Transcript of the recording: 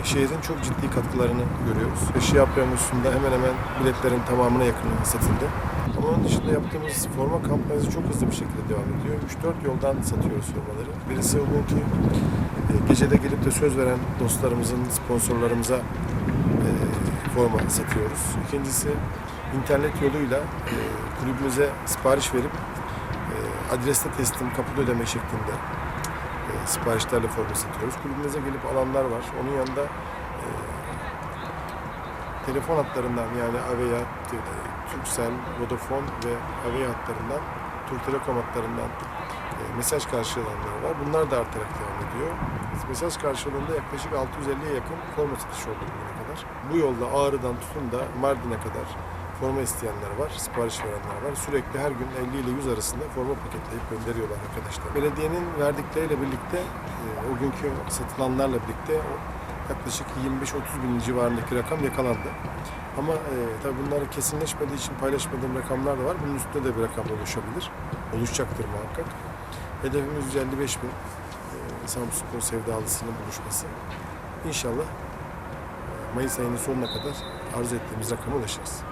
Büyükşehir'in çok ciddi katkılarını görüyoruz. Eşya Premus'unda hemen hemen biletlerin tamamına yakını satıldı. Ama onun dışında yaptığımız forma kampanyası çok hızlı bir şekilde devam ediyor. 3-4 yoldan satıyoruz formaları. Birisi o günkü e, gecede gelip de söz veren dostlarımızın, sponsorlarımıza e, forma satıyoruz. İkincisi internet yoluyla e, kulübümüze sipariş verip adreste teslim, kapıda ödeme şeklinde siparişlerle forma satıyoruz. Kulübümüze gelip alanlar var. Onun yanında e, telefon hatlarından yani Aveya, e, Turkcell, Vodafone ve Aveya hatlarından, Türk Telekom hatlarından e, mesaj karşılananlar var. Bunlar da artarak devam ediyor. Mesaj karşılığında yaklaşık 650'ye yakın forma satışı oldu bugüne kadar. Bu yolda Ağrı'dan tutun da Mardin'e kadar forma isteyenler var, sipariş verenler var. Sürekli her gün 50 ile 100 arasında forma paketleyip gönderiyorlar arkadaşlar. Belediyenin verdikleriyle birlikte, e, o günkü satılanlarla birlikte yaklaşık 25-30 bin civarındaki rakam yakalandı. Ama e, tabii bunlar kesinleşmediği için paylaşmadığım rakamlar da var. Bunun üstünde de bir rakam oluşabilir. Oluşacaktır muhakkak. Hedefimiz 155 bin. E, Samsunspor sevdalısının buluşması. İnşallah e, Mayıs ayının sonuna kadar arzu ettiğimiz rakama ulaşırız.